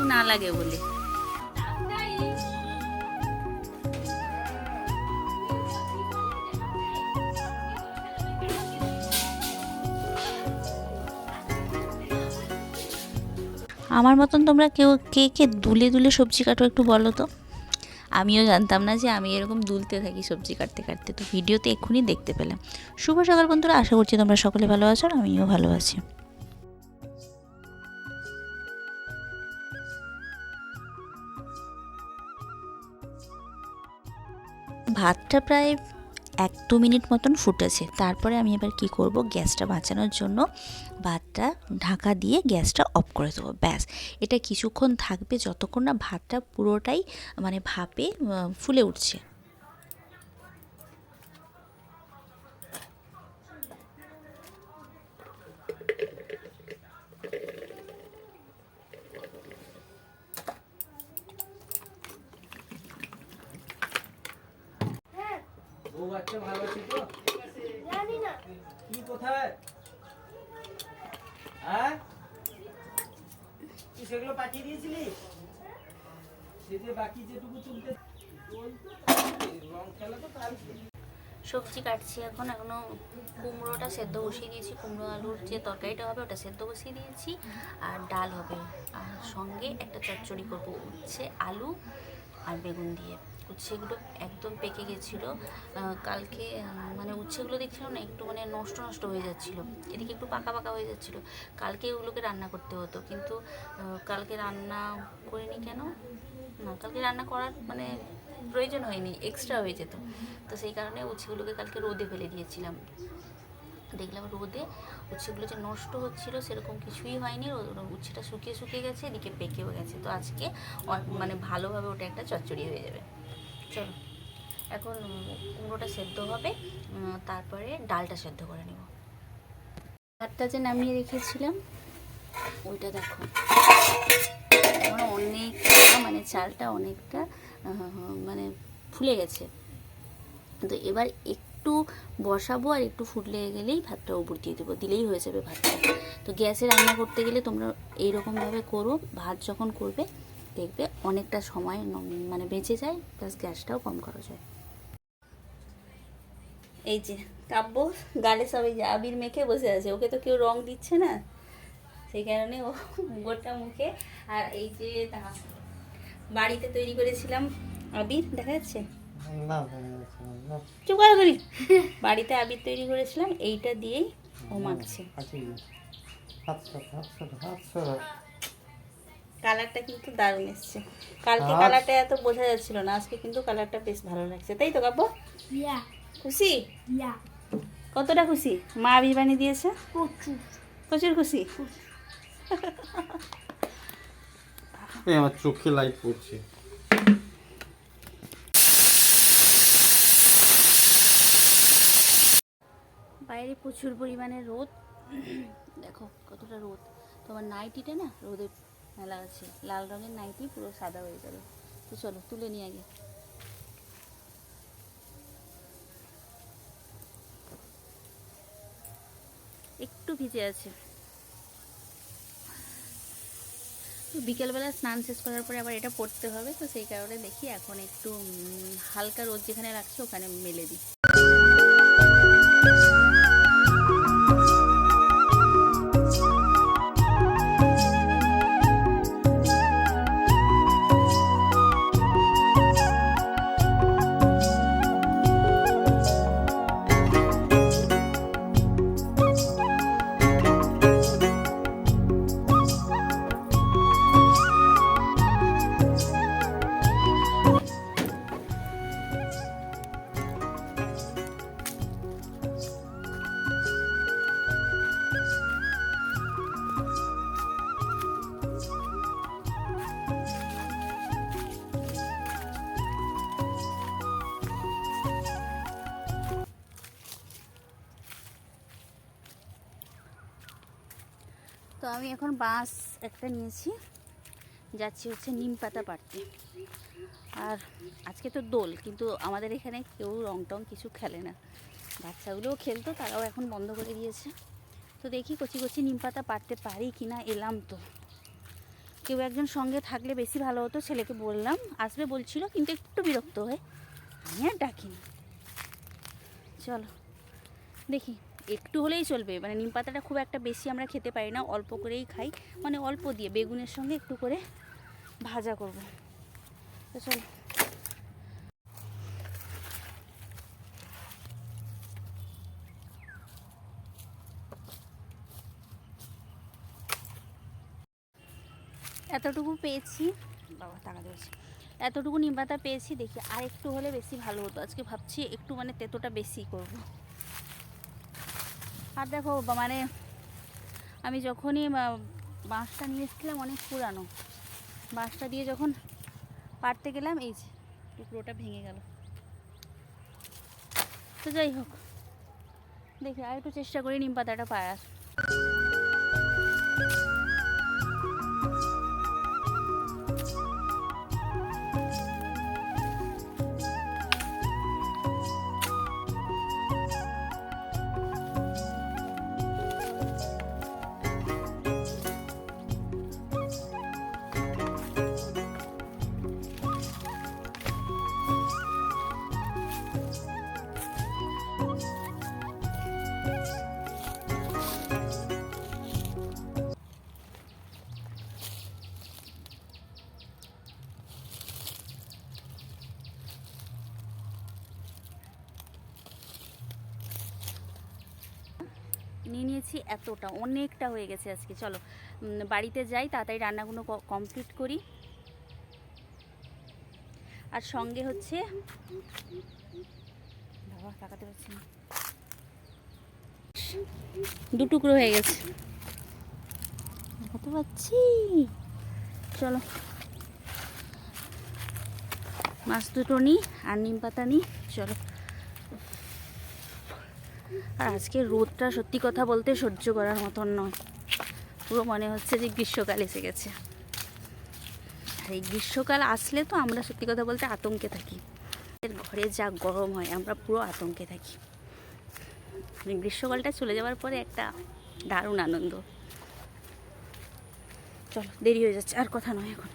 কিছু না লাগে বলে। আমার মতন তোমরা কেউ কে কে দুলে দুলে সবজি কাটো একটু বলো তো? আমিও জানতাম না যে আমি এরকম দুলতে থাকি সবজি কাটতে কাটতে, তো ভিডিওতে এক্ষুনি দেখতে পেলাম। শুভ সকাল বন্ধুরা, আশা করছি তোমরা সকলে ভালো আছো আর আমিও ভালো আছি। ভাতটা প্রায় এক দু মিনিট মতন ফুটেছে। তারপরে আমি এবার কি করব? গ্যাসটা বাঁচানোর জন্য ভাতটা ঢাকা দিয়ে গ্যাসটা অফ করে দেবো। ব্যাস, এটা কিছুক্ষণ থাকবে যতক্ষণ না ভাতটা পুরোটাই মানে ভাপে ফুলে উঠছে। বউ বাচ্চা ভালো আছে তো? জানি না। কি কোথায়? হ্যাঁ? তুই সেগুলো পাঠিয়ে দিয়েছিলি? সে যে বাকি যেটুকু তুলতে রং খেলা তো কাল সবজি কাটছি এখন এখনও কুমড়োটা সেদ্ধ বসিয়ে দিয়েছি। কুমড়ো আলুর যে তরকারিটা হবে ওটা সেদ্ধ বসিয়ে দিয়েছি। আর ডাল হবে। আর সঙ্গে একটা চচ্চড়ি করব। উচ্ছে আলু আর বেগুন দিয়ে। উচ্ছেগুলো একদম পেকে গেছিল। কালকে মানে উচ্ছেগুলো দেখছিলাম না, একটু মানে নষ্ট নষ্ট হয়ে যাচ্ছিল। এদিকে একটু পাকা পাকা হয়ে যাচ্ছিল। কালকে ওগুলোকে রান্না করতে হতো। কিন্তু কালকে রান্না করিনি কেন? না, কালকে রান্না করার মানে প্রয়োজন হয়নি এক্সট্রা হয়ে যেত। তো সেই কারণে উচ্ছেগুলোকে কালকে রোদে ফেলে দিয়েছিলাম। দেখলাম রোদে উচ্ছেগুলো যে নষ্ট হচ্ছিল সেরকম কিছুই হয়নি উচ্ছেটা শুকিয়ে শুকিয়ে গেছে, এদিকে পেকেও গেছে। তো আজকে মানে ভালোভাবে ওটা একটা চচ্চড়ি হয়ে যাবে। চলো, এখন কুমড়োটা সেদ্ধ হবে তারপরে ডালটা সেদ্ধ করে নেব। ভাতটা যে নামিয়ে রেখেছিলাম, ওইটা দেখো। অনেকটা মানে চালটা অনেকটা মানে ফুলে গেছে। তো এবার একটু বসাবো আর একটু ফুটলে গেলেই ভাতটা উপর দিয়ে দেবো। দিলেই হয়ে যাবে ভাতটা। তো গ্যাসে রান্না করতে গেলে তোমরা এইরকমভাবে করো। ভাত যখন করবে, দেখবে অনেকটা সময় মানে বেঁচে যায় প্লাস গ্যাসটাও কম খরচ হয়। এই যে কাব্য, গালে সবাই যে আবির মেখে বসে আছে। ওকে তো কেউ রং দিচ্ছে না। সেই কারণে ও গোটা মুখে। আর এই যে বাড়িতে তৈরি করেছিলাম আবির, দেখা যাচ্ছে? চুপ করে করি বাড়িতে আবির তৈরি করেছিলাম এইটা দিয়েই ও মাখছে। কালারটা কিন্তু দারুণ এসছে। কালকে আচ্ছা। কালারটা এত বোঝা যাচ্ছিল না আজকে কিন্তু কালারটা বেশ ভালো লাগছে। তাই তো কাব্য? খুশি? কতটা খুশি? মা আবির বানিয়ে দিয়েছে? প্রচুর। প্রচুর খুশি? আমার চোখে লাইট পড়ছে। প্রচুর পরিমাণে রোদ। দেখো কতটা রোদ। তোমার নাইটিটা না রোদে মেলা আছে। লাল রঙের নাইটি পুরো সাদা হয়ে যাবে। তো চলো তুলে নিয়ে আগে। একটু ভিজে আছে। বিকেলবেলা স্নান শেষ করার পরে আবার এটা পড়তে হবে। তো সেই কারণে দেখি এখন একটু হালকা রোদ যেখানে রাখছি ওখানে মেলে দিই। তো আমি এখন বাঁশ একটা নিয়েছি। যাচ্ছি হচ্ছে নিম পাতা পাড়তে। আর আজকে তো দোল, কিন্তু আমাদের এখানে কেউ রং টং কিছু খেলে না। বাচ্চাগুলোও খেলতো, তারাও এখন বন্ধ করে দিয়েছে। তো দেখি কচি কচি নিম পাতা পাড়তে পারি কি না এলাম তো। কেউ একজন সঙ্গে থাকলে বেশি ভালো হতো, ছেলেকে বললাম। আসবে বলছিল, কিন্তু একটু বিরক্ত হয়ে, আমি আর ডাকিনি। চলো, দেখি। একটু হলেই চলবে। মানে নিম পাতাটা খুব একটা বেশি আমরা খেতে পারি না, অল্প করেই খাই। মানে অল্প দিয়ে বেগুনের সঙ্গে একটু করে ভাজা করব। তো চলো। এতটুকু পেয়েছি। বাবা, টাকা দিয়েছি। এতটুকু নিম পাতা পেয়েছি, দেখি আর একটু হলে বেশি ভালো হতো। আজকে ভাবছি একটু মানে তেতোটা বেশি করব। আর দেখো মানে আমি যখনই বাঁশটা নিয়ে এসেছিলাম অনেক পুরানো। বাঁশটা দিয়ে যখন পারতে গেলাম, এই যে, টুকরোটা ভেঙে গেল। তো যাই হোক, দেখি, আর একটু চেষ্টা করি নিম পাতাটা পাড়ার। নিয়ে নিয়েছি এতটা অনেকটা হয়ে গেছে আজকে। চলো বাড়িতে যাই তাড়াতাড়ি রান্নাগুলো কমপ্লিট করি। আর সঙ্গে হচ্ছে বাবা তাকাতে পারছি না। দু টুকরো হয়ে গেছে। দেখাতে পাচ্ছি চলো। মাছ দুটো নিই আর নিম পাতা নিই চলো। আর আজকে রোদটা সত্যি কথা বলতে সহ্য করার মতন নয়। পুরো মনে হচ্ছে যে গ্রীষ্মকাল এসে গেছে। আর এই গ্রীষ্মকাল আসলে তো আমরা সত্যি কথা বলতে আতঙ্কে থাকি। ঘরে যা গরম হয়, আমরা পুরো আতঙ্কে থাকি। মানে গ্রীষ্মকালটা চলে যাওয়ার পরে একটা দারুণ আনন্দ। চলো, দেরি হয়ে যাচ্ছে, আর কথা নয় এখন।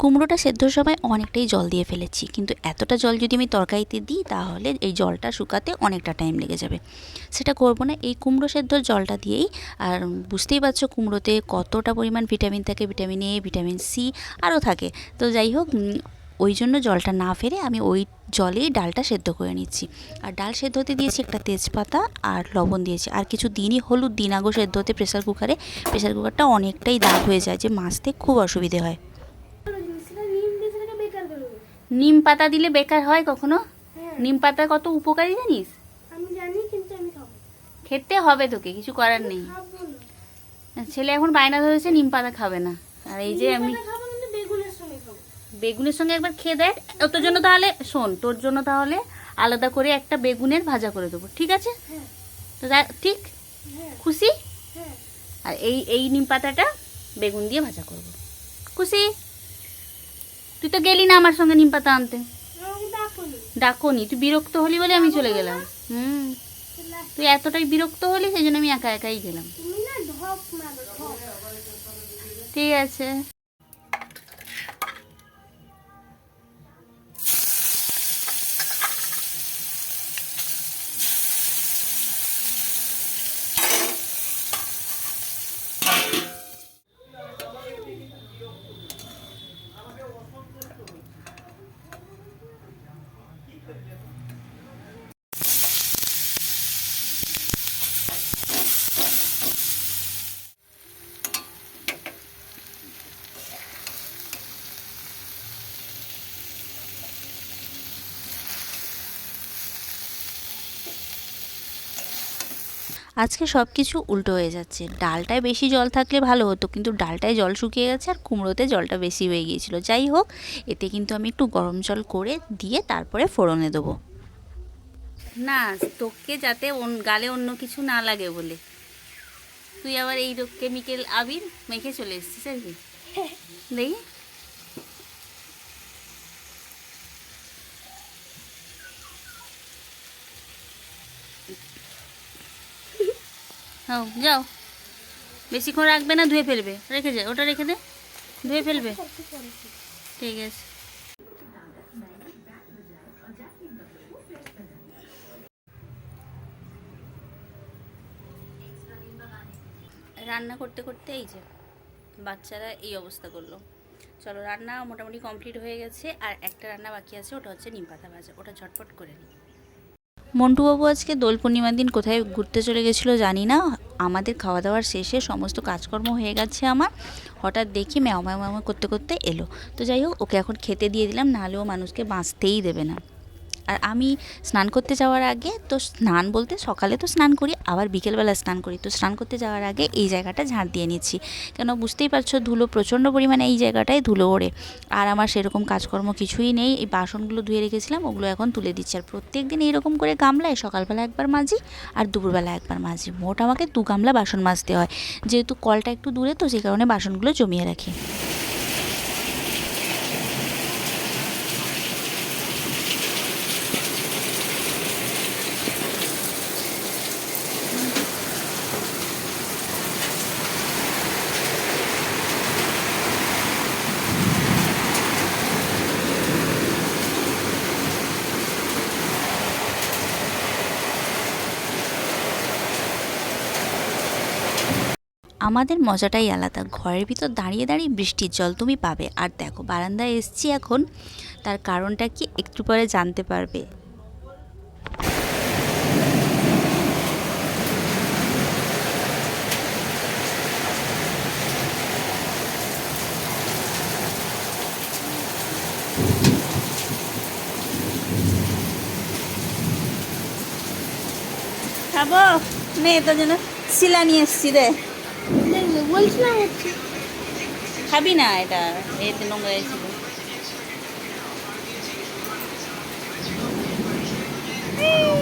কুমড়োটা সেদ্ধর সময় অনেকটাই জল দিয়ে ফেলেছি। কিন্তু এতটা জল যদি আমি তরকারিতে দিই, তাহলে এই জলটা শুকাতে অনেকটা টাইম লেগে যাবে। সেটা করব না। এই কুমড়ো সেদ্ধর জলটা দিয়েই, আর বুঝতেই পারছ কুমড়োতে কতটা পরিমাণ ভিটামিন থাকে। ভিটামিন এ ভিটামিন সি আরও থাকে। তো যাই হোক ওই জন্য জলটা না ফেলে আমি ওই জলেই ডালটা সেদ্ধ করে নিচ্ছি। আর ডাল সেদ্ধ হতে দিয়েছি একটা তেজপাতা আর লবণ দিয়েছি। আর কিছু দিনই হলুদ দিন আগো সেদ্ধ হতে প্রেসার কুকারে প্রেসার কুকারটা অনেকটাই দাগ হয়ে যায় যে মাছতে খুব অসুবিধে হয় সেটা নিম দিয়ে সেটাকে বেকার করে দেবে। নিম পাতা দিলে বেকার হয় কখনো? হ্যাঁ। নিম পাতা কত উপকারী জানিস? আমি জানি কিন্তু আমি খাব খেতে হবে তোকে কিছু করার নেই। ছেলে এখন বায়না ধরেছে নিম পাতা খাবে না। আর এই যে আমি বেগুনের সঙ্গে একবার খেয়ে দেখ তোর জন্য তাহলে শোন তোর জন্য তাহলে আলাদা করে একটা বেগুনের ভাজা করে দেবো ঠিক আছে? হ্যাঁ। তো ঠিক? হ্যাঁ। খুশি? আর এই এই নিম পাতাটা বেগুন দিয়ে ভাজা করব। খুশি? তুই তো গেলি না আমার সঙ্গে নিম পাতা আনতে। ডাকনি। তুই বিরক্ত হলি বলে আমি চলে গেলাম। হুম। তুই এতটাই বিরক্ত হলি সেই জন্য আমি একা একাই গেলাম। ঠিক আছে। আজকে সব কিছু উল্টো হয়ে যাচ্ছে। ডালটায় বেশি জল থাকলে ভালো হতো কিন্তু ডালটায় জল শুকিয়ে গেছে আর কুমড়োতে জলটা বেশি হয়ে গিয়েছিল। যাই হোক এতে কিন্তু আমি একটু গরম জল করে দিয়ে তারপরে ফোড়নে দেবো। না তোকে যাতে গালে অন্য কিছু না লাগে বলে। তুই আবার এই কেমিক্যাল আবির মেখে চলে এসেছিস আর কি? দেখি। হও যাও। বেশিক্ষণ রাখবে না, ধুয়ে ফেলবে। রেখে যা, ওটা রেখে দে। ধুয়ে ফেলবে। ঠিক আছে। রান্না করতে করতে এই যে, বাচ্চারা এই অবস্থা করল। চলো, রান্না মোটামুটি কমপ্লিট হয়ে গেছে। আর একটা রান্না বাকি আছে, ওটা হচ্ছে নিম পাতা ভাজা। ওটা ঝটপট করে নিই। মন্টুবাবু আজকে দোল পূর্ণিমার দিন কোথায় ঘুরতে চলে গেছিল জানি না। আমাদের খাওয়া দাওয়ার শেষে সমস্ত কাজকর্ম হয়ে গেছে আমার। হঠাৎ দেখি ম্যাও ম্যাও করতে করতে এলো। তো যাই হোক, ওকে এখন খেতে দিয়ে দিলাম, নাহলে ও মানুষকে বাঁচতেই দেবে না। আর আমি স্নান করতে যাওয়ার আগে তো স্নান বলতে সকালে তো স্নান করি, আবার বিকেলবেলা স্নান করি। তো স্নান করতে যাওয়ার আগে এই জায়গাটা ঝাঁট দিয়ে নিচ্ছি। কেন বুঝতেই পারছ ধুলো প্রচণ্ড পরিমাণে এই জায়গাটায় ধুলো ওড়ে। আর আমার সেরকম কাজকর্ম কিছুই নেই। এই বাসনগুলো ধুয়ে রেখেছিলাম, ওগুলো এখন তুলে দিচ্ছি। আর প্রত্যেক দিন এইরকম করে গামলায় সকালবেলা একবার মাজি আর দুপুরবেলা একবার মাজি। মোট আমাকে দু গামলা বাসন মাজতে হয়। যেহেতু কলটা একটু দূরে তো সেই কারণে বাসনগুলো জমিয়ে রাখি। আমাদের মজাটাই আলাদা। ঘরের ভিতর দাঁড়িয়ে দাঁড়িয়ে বৃষ্টির জল তুমি পাবে। আর দেখো, বারান্দায় এসছি এখন, তার কারণটা কি একটু পরে জানতে পারবে। খাব নে তোর জন্য শিলা নিয়ে এসছি রে। খাবি না এটা এতে নোংরা ছিল এই